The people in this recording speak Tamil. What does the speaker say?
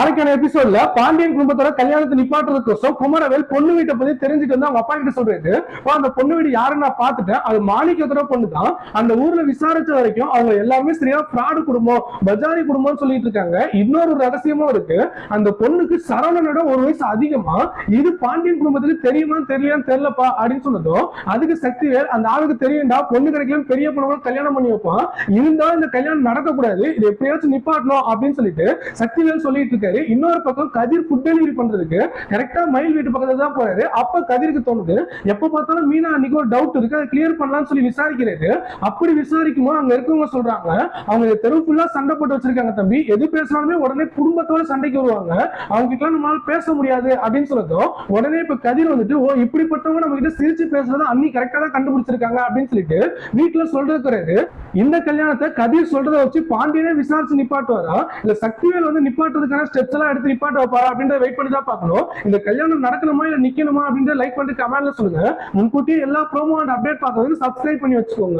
நாளைக்கான எபிசோட்ல பாண்டியன் குடும்பத்தோட கல்யாணத்தை நிப்பாட்டுறதுக்கோசம் குமரவேல் பொண்ணு வீட்டை பத்தி தெரிஞ்சுட்டு வந்து அவங்க அப்பா கிட்ட சொல்றாரு அந்த பொண்ணு வீடு யாருன்னு நான் பார்த்துட்டேன். அது மாணிக்கத்தோட பொண்ணு தான் அந்த ஊர்ல விசாரிச்ச வரைக்கும் அவங்க எல்லாருமே சரியா ஃப்ராடு குடும்பம் பஜாரி குடும்பம்னு சொல்லிட்டு இருக்காங்க. இன்னொரு ரகசியமும் இருக்கு. அந்த பொண்ணுக்கு சரவணனோட ஒரு வயசு அதிகமா இது பாண்டியன் குடும்பத்துக்கு தெரியுமா தெரியலையான்னு தெரியலப்பா அப்படின்னு சொன்னதும் அதுக்கு சக்திவேல் அந்த ஆளுக்கு தெரியும்டா பொண்ணு கிடைக்கலாம் பெரிய பொண்ணு கல்யாணம் பண்ணி வைப்பான். இருந்தாலும் இந்த கல்யாணம் நடக்கக்கூடாது. இது எப்படியாச்சும் நிப்பாட்டணும் அப்படின்னு சொல்லிட்டு சக்திவேல் சொல்லிட்டு இருக்காரு. போயிருக்காரு இன்னொரு பக்கம் கதிர் ஃபுட் டெலிவரி பண்றதுக்கு கரெக்டா மயில் வீட்டு பக்கத்துல தான் போறாரு. அப்ப கதிருக்கு தோணுது. எப்ப பார்த்தாலும் மீனா அன்னைக்கு ஒரு டவுட் இருக்கு. அதை கிளியர் பண்ணலாம்னு சொல்லி விசாரிக்கிறாரு. அப்படி விசாரிக்கும் போது அங்க இருக்கவங்க சொல்றாங்க அவங்க இந்த தெரு ஃபுல்லா சண்டை போட்டு வச்சிருக்காங்க தம்பி. எது பேசினாலுமே உடனே குடும்பத்தோட சண்டைக்கு வருவாங்க. அவங்க கிட்ட நம்மளால பேச முடியாது அப்படின்னு சொல்றதும் உடனே இப்ப கதிர் வந்துட்டு ஓ இப்படிப்பட்டவங்க நம்ம கிட்ட சிரிச்சு பேசுறத அன்னி கரெக்டா தான் கண்டுபிடிச்சிருக்காங்க அப்படின்னு சொல்லிட்டு வீட்டுல சொல்றது இந்த கல்யாணத்தை கதிர் சொல்றத வச்சு பாண்டியனே விசாரிச்சு நிப்பாட்டுவாரா? இல்ல சக்திவேல் வந்து நிப்பாட்டுறதுக்கான ஸ்டெப்ஸ் எல்லாம் எடுத்து நிப்பாட்ட வைப்பாரா அப்படின்றத வெயிட் பண்ணி தான் பார்க்கணும். இந்த கல்யாணம் நடக்கணுமா இல்ல நிக்கணுமா அப்படின்ற லைக் பண்ணிட்டு கமெண்ட்ல சொல்லுங்க. முன்கூட்டியே எல்லா ப்ரோமோ அண்ட் அப்டேட் பார்க்கறதுக்கு சப்ஸ்கிரைப் பண்ணி வச்சுக்கோங்க.